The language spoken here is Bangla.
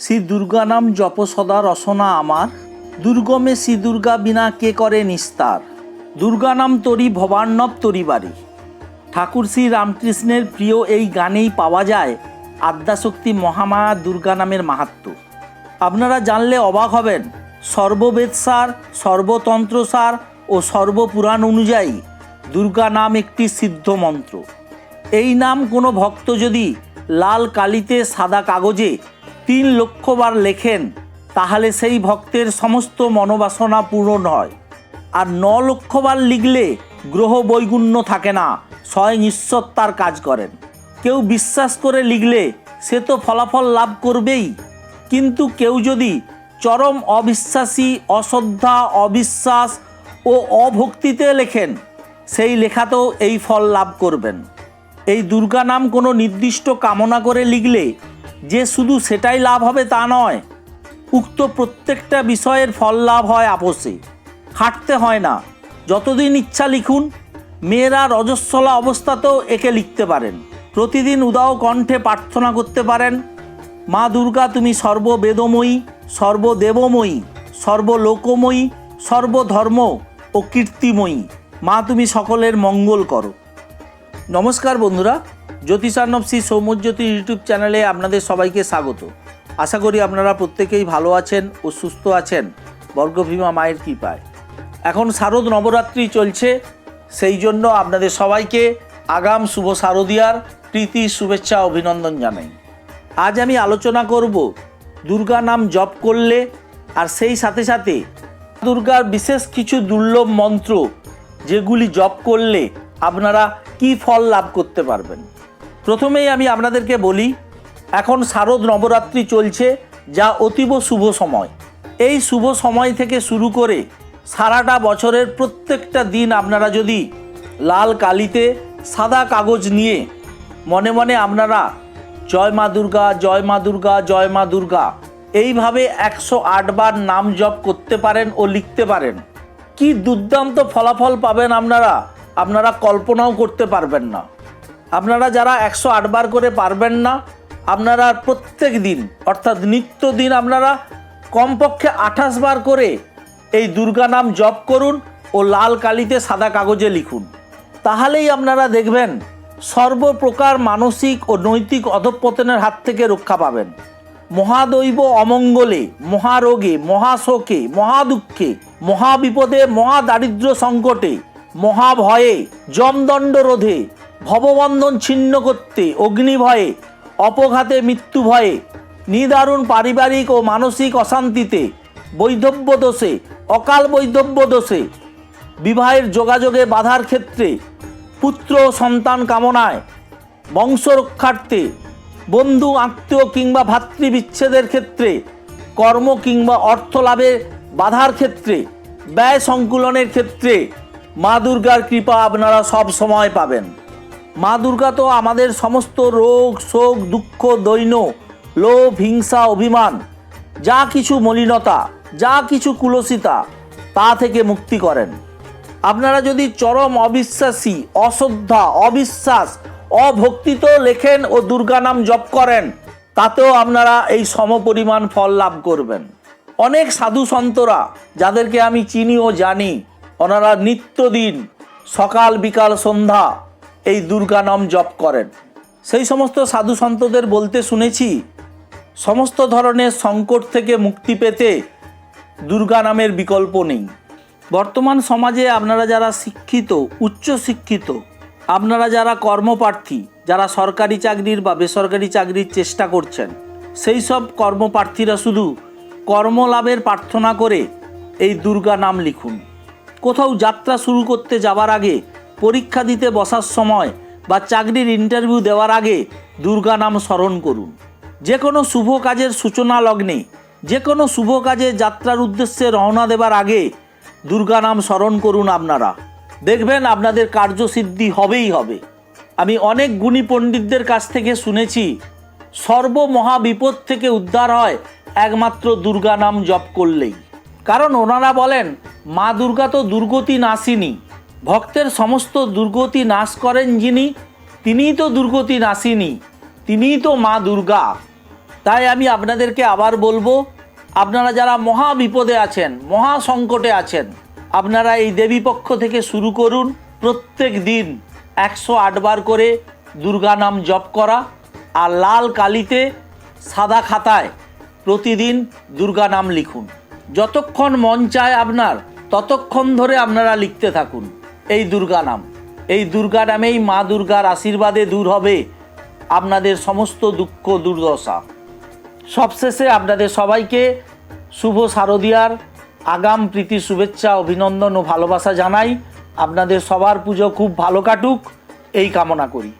শ্রী দুর্গা নাম জপ সদা রসনা আমার। দুর্গমে শ্রী দুর্গা বিনা কে করে নিস্তার? দুর্গা নাম তরি ভবান্নব তরি বাড়ি। ঠাকুর শ্রী রামকৃষ্ণের প্রিয় এই গানেই পাওয়া যায় আদ্যাশক্তি মহামায়া দুর্গা নামের মাহাত্ম্য আপনারা জানলে অবাক হবেন সর্ববেদসার সর্বতন্ত্রসার ও সর্বপুরাণ অনুযায়ী দুর্গা নাম একটি সিদ্ধ মন্ত্র। এই নাম কোনো ভক্ত যদি লাল কালিতে সাদা কাগজে তিন লক্ষবার লেখেন, তাহলে সেই ভক্তের সমস্ত মনোবাসনা পূরণ হয়। আর ন লক্ষবার লিখলে গ্রহ বৈগুণ্য থাকে না, স্বয়ং ঈশ্বর তার কাজ করেন। কেউ বিশ্বাস করে লিখলে সে তো ফলাফল লাভ করবেই। কিন্তু কেউ যদি চরম অবিশ্বাসী অশ্রদ্ধা অবিশ্বাস ও অভক্তিতে লেখেন, সেই লেখাতেও এই ফল লাভ করবেন। এই দুর্গা নাম কোনো নির্দিষ্ট কামনা করে লিখলে যে শুধু সেটাই লাভ হবে তা নয়, উক্ত প্রত্যেকটা বিষয়ের ফল লাভ হয় আপোষে। খাটতে হয় না, যতদিন ইচ্ছা লিখুন, মেয়েরা রজস্বলা অবস্থাতেও একে লিখতে পারেন। প্রতিদিন উদাও কণ্ঠে প্রার্থনা করতে পারেন, মা দুর্গা, তুমি সর্ববেদময়ী, সর্বদেবময়ী, সর্বলোকময়ী, সর্বধর্ম ও কীর্তিময়ী। মা, তুমি সকলের মঙ্গল করো। নমস্কার বন্ধুরা, জ্যোতিষার্ণব শ্রী সৌম্যজ্যোতি ইউটিউব চ্যানেলে আপনাদের সবাইকে স্বাগত। আশা করি আপনারা প্রত্যেকেই ভালো আছেন ও সুস্থ আছেন, বর্গভীমা মায়ের কৃপায়। এখন শারদ নবরাত্রি চলছে, সেই জন্য আপনাদের সবাইকে আগাম শুভ শারদীয়ার প্রীতি, শুভেচ্ছা, অভিনন্দন জানাই। আজ আমি আলোচনা করব দুর্গা নাম জপ করলে আর সেই সাথে সাথে দুর্গার বিশেষ কিছু দুর্লভ মন্ত্র যেগুলি জপ করলে আপনারা কি ফল লাভ করতে পারবেন? প্রথমেই আমি আপনাদেরকে বলি, এখন শারদ নবরাত্রি চলছে, যা অতীব শুভ সময়। এই শুভ সময় থেকে শুরু করে সারাটা বছরের প্রত্যেকটা দিন আপনারা যদি লাল কালিতে সাদা কাগজ নিয়ে মনে মনে আপনারা জয় মা দুর্গা, জয় মা দুর্গা, জয় মা দুর্গা, এইভাবে একশো বার নাম জপ করতে পারেন ও লিখতে পারেন। কি দুর্দান্ত ফলাফল পাবেন আপনারা আপনারা কল্পনাও করতে পারবেন না। আপনারা যারা একশো বার করে পারবেন না, আপনারা প্রত্যেক দিন, অর্থাৎ নিত্য দিন আপনারা কমপক্ষে আঠাশ বার করে এই দুর্গা নাম জপ করুন ও লাল কালিতে সাদা কাগজে লিখুন। তাহলেই আপনারা দেখবেন সর্বপ্রকার মানসিক ও নৈতিক অধঃপতনের হাত থেকে রক্ষা পাবেন। মহাদৈব অমঙ্গলে, মহারোগে, মহাশোকে, মহাদুঃখে, মহাবিপদে, মহাদারিদ্র্য সংকটে মহাভয়ে জমদণ্ড রোধে ভববন্ধন ছিন্ন করতে, অগ্নিভয়ে, অপঘাতে মৃত্যু ভয়ে নিদারুণ পারিবারিক ও মানসিক অশান্তিতে বৈধব্য দোষে অকাল বৈধব্য দোষে বিবাহের যোগাযোগে বাধার ক্ষেত্রে, পুত্র ও সন্তান কামনায়, বংশ রক্ষার্থে, বন্ধু, আত্মীয় কিংবা ভাতৃবিচ্ছেদের ক্ষেত্রে, কর্ম কিংবা অর্থ লাভে বাধার ক্ষেত্রে, ব্যয় সংকুলনের ক্ষেত্রে মা দুর্গার কৃপা আপনারা সব সময় পাবেন। মা দুর্গা তো আমাদের সমস্ত রোগ, শোক, দুঃখ দৈন্য লোভ, হিংসা, অভিমান, যা কিছু মলিনতা, যা কিছু কুলসিতা, তা থেকে মুক্তি করেন। আপনারা যদি চরম অবিশ্বাসী অশ্রদ্ধা অবিশ্বাস অভক্তিত লেখেন ও দুর্গা নাম জপ করেন, তাতেও আপনারা এই সমপরিমাণ ফল লাভ করবেন। অনেক সাধু সন্তরা, যাদেরকে আমি চিনি ও জানি ওনারা নিত্যদিন, সকাল, বিকাল, সন্ধ্যা এই দুর্গা নাম জপ করেন। সেই সমস্ত সাধু সন্তদের বলতে শুনেছি, সমস্ত ধরনের সংকট থেকে মুক্তি পেতে দুর্গা নামের বিকল্প নেই। বর্তমান সমাজে আপনারা যারা শিক্ষিত, উচ্চ শিক্ষিত, আপনারা যারা কর্মপ্রার্থী, যারা সরকারি চাকরির বা বেসরকারি চাকরির চেষ্টা করছেন, সেই সব কর্মপ্রার্থীরা শুধু কর্মলাভের প্রার্থনা করে এই দুর্গা নাম লিখুন। কোথাও যাত্রা শুরু করতে যাওয়ার আগে, পরীক্ষা দিতে বসার সময় বা চাকরির ইন্টারভিউ দেওয়ার আগে দুর্গা নাম স্মরণ করুন। যে কোনো শুভ কাজের সূচনা লগ্নে যে কোনো শুভ কাজে যাত্রার উদ্দেশ্যে রওনা দেবার আগে দুর্গা নাম স্মরণ করুন আপনারা। দেখবেন আপনাদের কার্যসিদ্ধি হবেই হবে। আমি অনেক গুণী পণ্ডিতদের কাছ থেকে শুনেছি সর্বমহা বিপদ থেকে উদ্ধার হয় একমাত্র দুর্গা নাম জপ করলেই। কারণ ওনারা বলেন, মা দুর্গা তো দুর্গতি নাসিনী। ভক্তের সমস্ত দুর্গতি নাশ করেন যিনি, তিনিই তো দুর্গতি নাসিনী, তিনিই তো মা দুর্গা। তাই আমি আপনাদেরকে আবার বলব, আপনারা যারা মহা বিপদে আছেন, মহা সংকটে আছেন, আপনারা এই দেবী পক্ষ থেকে শুরু করুন প্রত্যেক দিন একশো আটবার করে দুর্গা নাম জপ করা আর লাল কালিতে সাদা খাতায় প্রতিদিন দুর্গা নাম লিখুন। যতক্ষণ মন চায় আপনার, ততক্ষণ ধরে আপনারা লিখতে থাকুন। এই দুর্গা নাম। এই দুর্গা নামেই মা দুর্গার আশীর্বাদে দূর হবে আপনাদের সমস্ত দুঃখ, দুর্দশা। সবশেষে আপনাদের সবাইকে শুভ শারদিয়ার আগাম প্রীতি, শুভেচ্ছা, অভিনন্দন ও ভালোবাসা জানাই। আপনাদের সবার পুজো খুব ভালো কাটুক। এই কামনা করি।